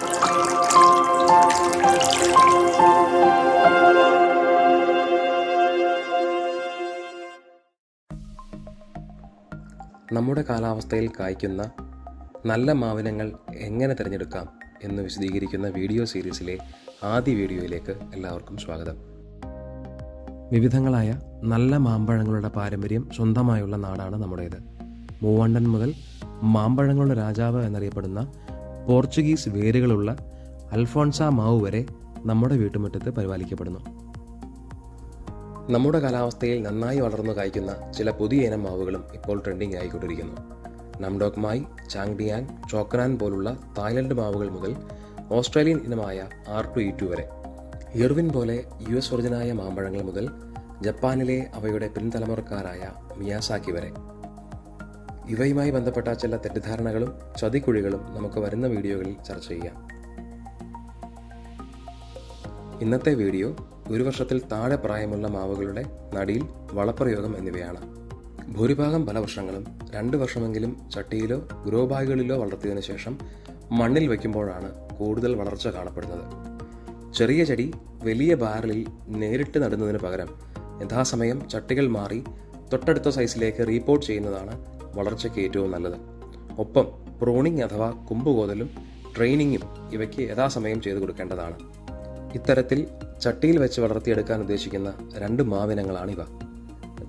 നമ്മുടെ കാലാവസ്ഥയിൽ കായ്ക്കുന്ന നല്ല മാവിനങ്ങൾ എങ്ങനെ തിരഞ്ഞെടുക്കാം എന്ന് വിശദീകരിക്കുന്ന വീഡിയോ സീരീസിലെ ആദ്യ വീഡിയോയിലേക്ക് എല്ലാവർക്കും സ്വാഗതം. വിവിധങ്ങളായ നല്ല മാമ്പഴങ്ങളുടെ പാരമ്പര്യം സ്വന്തമായുള്ള നാടാണ് നമ്മുടേത്. മൂവണ്ടൻ മുതൽ മാമ്പഴങ്ങളുടെ രാജാവ് എന്നറിയപ്പെടുന്ന പോർച്ചുഗീസ് വേരുകളുള്ള അൽഫോൺസ മാവ് വരെ നമ്മുടെ വീട്ടുമുറ്റത്ത് പരിപാലിക്കപ്പെടുന്നു. നമ്മുടെ കാലാവസ്ഥയിൽ നന്നായി വളർന്നു കായ്ക്കുന്ന ചില പുതിയ ഇനം മാവുകളും ഇപ്പോൾ ട്രെൻഡിംഗ് ആയിക്കൊണ്ടിരിക്കുന്നു. നംഡോക് മായി ചാങ്ഡിയാങ് ചോക്രാൻ പോലുള്ള തായ്ലൻഡ് മാവുകൾ മുതൽ ഓസ്ട്രേലിയൻ ഇനമായ ആർ ടു ഇ ടു വരെ. ഇർവിൻ പോലെ യു എസ് ഒറിജിനായ മാമ്പഴങ്ങൾ മുതൽ ജപ്പാനിലെ അവയുടെ പിൻതലമുറക്കാരായ മിയാസാക്കി വരെ. ഇവയുമായി ബന്ധപ്പെട്ട ചില തെറ്റിദ്ധാരണകളും ചതിക്കുഴികളും നമുക്ക് വരുന്ന വീഡിയോകളിൽ ചർച്ച ചെയ്യാം. ഇന്നത്തെ വീഡിയോ ഒരു വർഷത്തിൽ താഴെ പ്രായമുള്ള മാവുകളുടെ നടിയിൽ വളപ്രയോഗം എന്നിവയാണ്. ഭൂരിഭാഗം ഫലവൃക്ഷങ്ങളും രണ്ട് വർഷമെങ്കിലും ചട്ടിയിലോ ഗ്രോ ബാഗുകളിലോ വളർത്തിയതിനു ശേഷം മണ്ണിൽ വയ്ക്കുമ്പോഴാണ് കൂടുതൽ വളർച്ച കാണപ്പെടുന്നത്. ചെറിയ ചെടി വലിയ ബാരലിൽ നേരിട്ട് നടുന്നതിന് പകരം യഥാസമയം ചട്ടികൾ മാറി തൊട്ടടുത്ത സൈസിലേക്ക് റീപോർട്ട് ചെയ്യുന്നതാണ് വളർച്ചയ്ക്ക് ഏറ്റവും നല്ലത്. ഒപ്പം പ്രൂണിംഗ് അഥവാ കുമ്പുകോതലും ട്രെയിനിങ്ങും ഇവയ്ക്ക് യഥാസമയം ചെയ്തു കൊടുക്കേണ്ടതാണ്. ഇത്തരത്തിൽ ചട്ടിയിൽ വെച്ച് വളർത്തിയെടുക്കാൻ ഉദ്ദേശിക്കുന്ന രണ്ട് മാവിനങ്ങളാണിവ.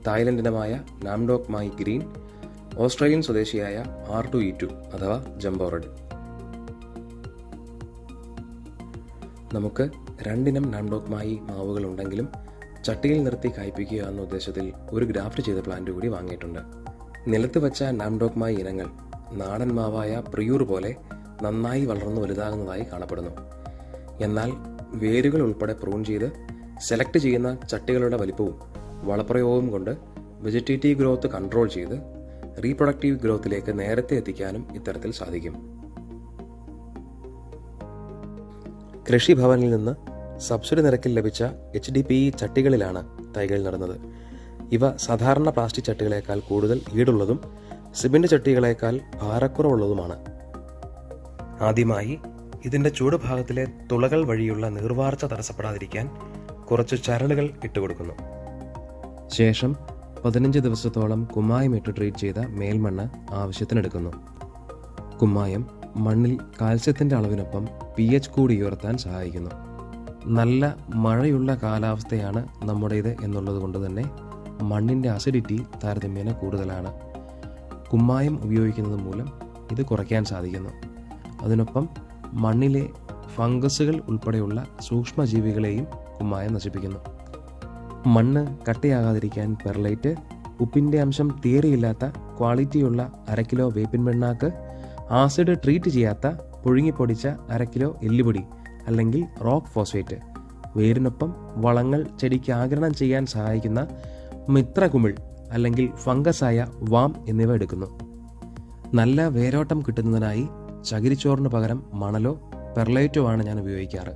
തായ്ലൻഡിനമായ Nam Dok Mai green Australian സ്വദേശിയായ ആർ ടു ഇ ടു അഥവാ ജംബോറഡ് നമുക്ക് രണ്ടിനം നാംഡോക് മായ് മാവുകൾ ഉണ്ടെങ്കിലും ചട്ടിയിൽ നിർത്തി കായ്പിക്കുക എന്ന ഉദ്ദേശത്തിൽ ഒരു ഗ്രാഫ്റ്റ് ചെയ്ത പ്ലാന്റ് കൂടി വാങ്ങിയിട്ടുണ്ട്. നിലത്ത് വെച്ച നാംഡോക് മായി ഇനങ്ങൾ നാടൻ മാവായ പ്രിയൂർ പോലെ നന്നായി വളർന്നു വലുതാകുന്നതായി കാണപ്പെടുന്നു. എന്നാൽ വേരുകൾ ഉൾപ്പെടെ പ്രൂൺ ചെയ്ത് സെലക്ട് ചെയ്യുന്ന ചട്ടികളുടെ വലിപ്പവും വളപ്രയോഗവും കൊണ്ട് വെജിറ്റേറ്റീവ് ഗ്രോത്ത് കൺട്രോൾ ചെയ്ത് റീപ്രൊഡക്റ്റീവ് ഗ്രോത്തിലേക്ക് നേരത്തെ എത്തിക്കാനും ഇത്തരത്തിൽ സാധിക്കും. കൃഷിഭവനിൽ നിന്ന് സബ്സിഡി നിരക്കിൽ ലഭിച്ച എച്ച് ഡി പി ഇ ചട്ടികളിലാണ് തൈകൾ നടുന്നത്. ഇവ സാധാരണ പ്ലാസ്റ്റിക് ചട്ടികളേക്കാൾ കൂടുതൽ ഈടുള്ളതും സിമെന്റ് ചട്ടികളേക്കാൾ ഭാരക്കുറവുള്ളതുമാണ്. ആദ്യമായി ഇതിന്റെ ചൂട് ഭാഗത്തിലെ തുളകൾ വഴിയുള്ള നീർവാർച്ച തടസ്സപ്പെടാതിരിക്കാൻ കുറച്ച് ചരളുകൾ ഇട്ടുകൊടുക്കുന്നു. ശേഷം പതിനഞ്ച് ദിവസത്തോളം കുമ്മായം ഇട്ട് ട്രീറ്റ് ചെയ്ത മേൽമണ്ണ് ആവശ്യത്തിനെടുക്കുന്നു. കുമ്മായം മണ്ണിൽ കാൽസ്യത്തിന്റെ അളവിനൊപ്പം പി എച്ച് കൂടി ഉയർത്താൻ സഹായിക്കുന്നു. നല്ല മഴയുള്ള കാലാവസ്ഥയാണ് നമ്മുടേത് എന്നുള്ളത് കൊണ്ട് തന്നെ മണ്ണിന്റെ അസിഡിറ്റി താരതമ്യേന കൂടുതലാണ്. കുമ്മായം ഉപയോഗിക്കുന്നത് മൂലം ഇത് കുറയ്ക്കാൻ സാധിക്കുന്നു. അതിനൊപ്പം മണ്ണിലെ ഫംഗസുകൾ ഉൾപ്പെടെയുള്ള സൂക്ഷ്മജീവികളെയും കുമ്മായം നശിപ്പിക്കുന്നു. മണ്ണ് കട്ടയാകാതിരിക്കാൻ പെർലൈറ്റ് ഉപ്പിന്റെ അംശം തീരെയില്ലാത്ത ക്വാളിറ്റിയുള്ള അര കിലോ വേപ്പിൻ വെണ്ണാക്ക് ആസിഡ് ട്രീറ്റ് ചെയ്യാത്ത പുഴുങ്ങിപ്പൊടിച്ച അര കിലോ എല്ലുപൊടി അല്ലെങ്കിൽ റോക്ക് ഫോസ്ഫേറ്റ്. വേരിനൊപ്പം വളങ്ങൾ ചെടിക്ക് ആഗിരണം ചെയ്യാൻ സഹായിക്കുന്ന മിത്രകുമിൾ അല്ലെങ്കിൽ ഫംഗസായ വാം എന്നിവ എടുക്കുന്നു. നല്ല വേരോട്ടം കിട്ടുന്നതിനായി ചകിരിച്ചോറിന് പകരം മണലോ പെർലൈറ്റോ ആണ് ഞാൻ ഉപയോഗിക്കാറ്.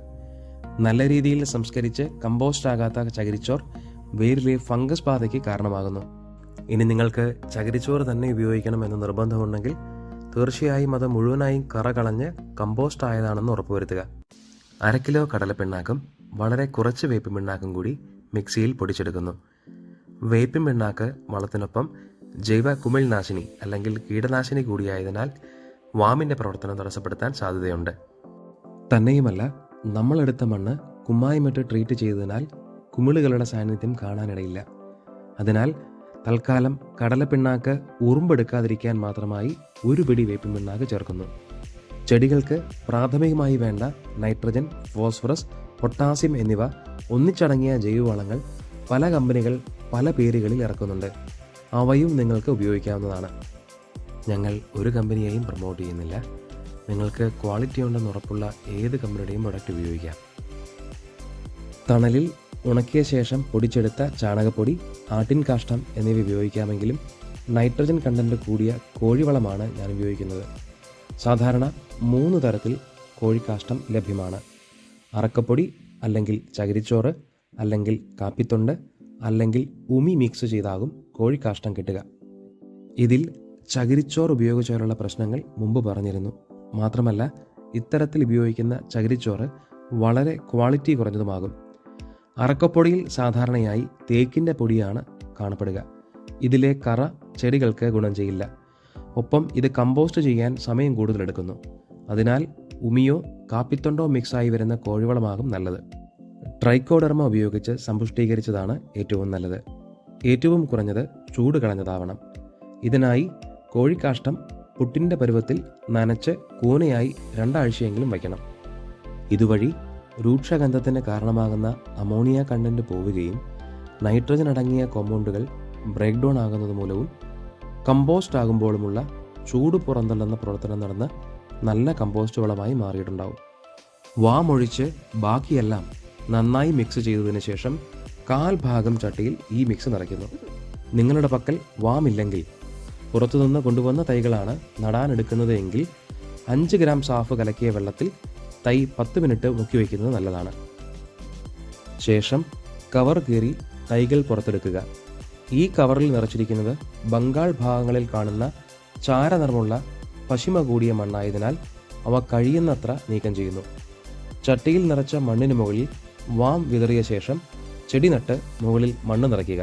നല്ല രീതിയിൽ സംസ്കരിച്ച് കമ്പോസ്റ്റ് ആകാത്ത ചകിരിച്ചോർ വേരിലെ ഫംഗസ് ബാധയ്ക്ക് കാരണമാകുന്നു. ഇനി നിങ്ങൾക്ക് ചകിരിച്ചോറ് തന്നെ ഉപയോഗിക്കണം എന്ന് നിർബന്ധമുണ്ടെങ്കിൽ തീർച്ചയായും അത് മുഴുവനായും കറ കളഞ്ഞ് കമ്പോസ്റ്റ് ആയതാണെന്ന് ഉറപ്പുവരുത്തുക. അര കിലോ കടലപ്പിണ്ണാക്കും വളരെ കുറച്ച് വേപ്പ് പിണ്ണാക്കും കൂടി മിക്സിയിൽ പൊടിച്ചെടുക്കുന്നു. വേപ്പിൻ പിണ്ണാക്ക് വളത്തിനൊപ്പം ജൈവ കുമിൾനാശിനി അല്ലെങ്കിൽ കീടനാശിനി കൂടിയായതിനാൽ വാമിന്റെ പ്രവർത്തനം തടസ്സപ്പെടുത്താൻ സാധ്യതയുണ്ട്. തന്നെയുമല്ല നമ്മളെടുത്ത മണ്ണ് കുമ്മായമിട്ട് ട്രീറ്റ് ചെയ്തതിനാൽ കുമിളുകളുടെ സാന്നിധ്യം കാണാനിടയില്ല. അതിനാൽ തൽക്കാലം കടലപ്പിണ്ണാക്ക് ഉറുമ്പെടുക്കാതിരിക്കാൻ മാത്രമായി ഒരു പിടി വേപ്പിൻ പിണ്ണാക്ക് ചേർക്കുന്നു. ചെടികൾക്ക് പ്രാഥമികമായി വേണ്ട നൈട്രജൻ ഫോസ്ഫറസ് പൊട്ടാസ്യം എന്നിവ ഒന്നിച്ചടങ്ങിയ ജൈവവളങ്ങൾ പല കമ്പനികൾ പല പേരുകളിൽ ഇറക്കുന്നുണ്ട്. അവയും നിങ്ങൾക്ക് ഉപയോഗിക്കാവുന്നതാണ്. ഞങ്ങൾ ഒരു കമ്പനിയെയും പ്രൊമോട്ട് ചെയ്യുന്നില്ല. നിങ്ങൾക്ക് ക്വാളിറ്റി ഉണ്ടെന്ന് ഉറപ്പുള്ള ഏത് കമ്പനിയുടെയും പ്രൊഡക്റ്റ് ഉപയോഗിക്കാം. തണലിൽ ഉണക്കിയ ശേഷം പൊടിച്ചെടുത്ത ചാണകപ്പൊടി ആട്ടിൻ കാഷ്ടം എന്നിവ ഉപയോഗിക്കാമെങ്കിലും നൈട്രജൻ കണ്ടന്റ് കൂടിയ കോഴിവളമാണ് ഞാൻ ഉപയോഗിക്കുന്നത്. സാധാരണ മൂന്ന് തരത്തിൽ കോഴിക്കാഷ്ടം ലഭ്യമാണ്. അറക്കപ്പൊടി അല്ലെങ്കിൽ ചകിരിച്ചോറ് അല്ലെങ്കിൽ കാപ്പിത്തൊണ്ട് അല്ലെങ്കിൽ ഉമി മിക്സ് ചെയ്താകും കോഴിക്കാഷ്ടം കിട്ടുക. ഇതിൽ ചകിരിച്ചോർ ഉപയോഗിച്ചവരുള്ള പ്രശ്നങ്ങൾ മുമ്പ് പറഞ്ഞിരുന്നു. മാത്രമല്ല ഇത്തരത്തിൽ ഉപയോഗിക്കുന്ന ചകിരിച്ചോറ് വളരെ ക്വാളിറ്റി കുറഞ്ഞതുമാകും. അറക്കപ്പൊടിയിൽ സാധാരണയായി തേക്കിന്റെ പൊടിയാണ് കാണപ്പെടുക. ഇതിലെ കറ ചെടികൾക്ക് ഗുണം ചെയ്യില്ല. ഒപ്പം ഇത് കമ്പോസ്റ്റ് ചെയ്യാൻ സമയം കൂടുതലെടുക്കുന്നു അതിനാൽ ഉമിയോ കാപ്പിത്തൊണ്ടോ മിക്സായി വരുന്ന കോഴിവളമാകും നല്ലത്. ട്രൈക്കോഡർമ ഉപയോഗിച്ച് സമ്പുഷ്ടീകരിച്ചതാണ് ഏറ്റവും നല്ലത്. ഏറ്റവും കുറഞ്ഞത് ചൂട് കളഞ്ഞതാവണം. ഇതിനായി കോഴിക്കാഷ്ടം പുട്ടിന്റെ പരുവത്തിൽ നനച്ച് കൂനയായി രണ്ടാഴ്ചയെങ്കിലും വയ്ക്കണം. ഇതുവഴി രൂക്ഷഗന്ധത്തിന് കാരണമാകുന്ന അമോണിയ കണ്ടന്റ് പോവുകയും നൈട്രജൻ അടങ്ങിയ കോമ്പൗണ്ടുകൾ ബ്രേക്ക് ഡൗൺ ആകുന്നത് മൂലവും കമ്പോസ്റ്റ് ആകുമ്പോഴുമുള്ള ചൂട് പുറന്തള്ളുന്ന പ്രവർത്തനം നടന്ന് നല്ല കമ്പോസ്റ്റ് വളമായി മാറിയിട്ടുണ്ടാവും. വാമൊഴിച്ച് ബാക്കിയെല്ലാം നന്നായി മിക്സ് ചെയ്തതിന് ശേഷം കാൽ ഭാഗം ചട്ടിയിൽ ഈ മിക്സ് നിറയ്ക്കുന്നു. നിങ്ങളുടെ പക്കൽ വാമില്ലെങ്കിൽ പുറത്തുനിന്ന് കൊണ്ടുവന്ന തൈകളാണ് നടാനെടുക്കുന്നത് എങ്കിൽ അഞ്ച് ഗ്രാം സാഫ് കലക്കിയ വെള്ളത്തിൽ തൈ പത്ത് മിനിറ്റ് മുക്കി വയ്ക്കുന്നത് നല്ലതാണ്. ശേഷം കവർ കീറി തൈകൾ പുറത്തെടുക്കുക. ഈ കവറിൽ നിറച്ചിരിക്കുന്നത് ബംഗാൾ ഭാഗങ്ങളിൽ കാണുന്ന ചാരനിറമുള്ള പശിമ കൂടിയ മണ്ണായതിനാൽ അവ കഴിയുന്നത്ര നീക്കം ചെയ്യുന്നു. ചട്ടിയിൽ നിറച്ച മണ്ണിന് മുകളിൽ വാം വിതറിയ ശേഷം ചെടി നട്ട് മുകളിൽ മണ്ണ് നിറയ്ക്കുക.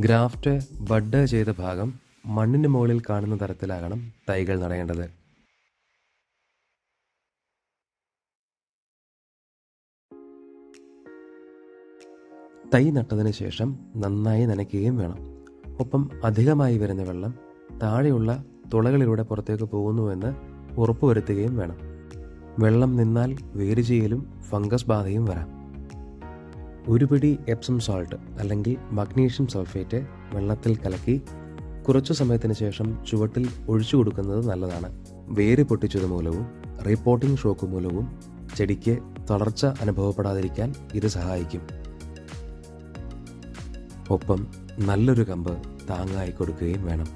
ഗ്രാഫ്റ്റ് ബഡ് ചെയ്ത ഭാഗം മണ്ണിന് മുകളിൽ കാണുന്ന തരത്തിലാകണം തൈകൾ നടേണ്ടത് തൈ നട്ടതിന് ശേഷം നന്നായി നനയ്ക്കുകയും വേണം. ഒപ്പം അധികമായി വരുന്ന വെള്ളം താഴെയുള്ള തുളകളിലൂടെ പുറത്തേക്ക് പോകുന്നുവെന്ന് ഉറപ്പുവരുത്തുകയും വേണം. വെള്ളം നിന്നാൽ വേരുചെയ്യലും ഫംഗസ് ബാധയും വരാം. ഒരു പിടി എപ്സം സോൾട്ട് അല്ലെങ്കിൽ മഗ്നീഷ്യം സൾഫേറ്റ് വെള്ളത്തിൽ കലക്കി കുറച്ചു സമയത്തിന് ശേഷം ചുവട്ടിൽ ഒഴിച്ചു കൊടുക്കുന്നത് നല്ലതാണ്. വേര് പൊട്ടിച്ചത് മൂലവും റിപ്പോർട്ടിംഗ് ഷോക്ക് മൂലവും ചെടിക്ക് തളർച്ച അനുഭവപ്പെടാതിരിക്കാൻ ഇത് സഹായിക്കും. ഒപ്പം നല്ലൊരു കമ്പ് താങ്ങായി കൊടുക്കുകയും വേണം.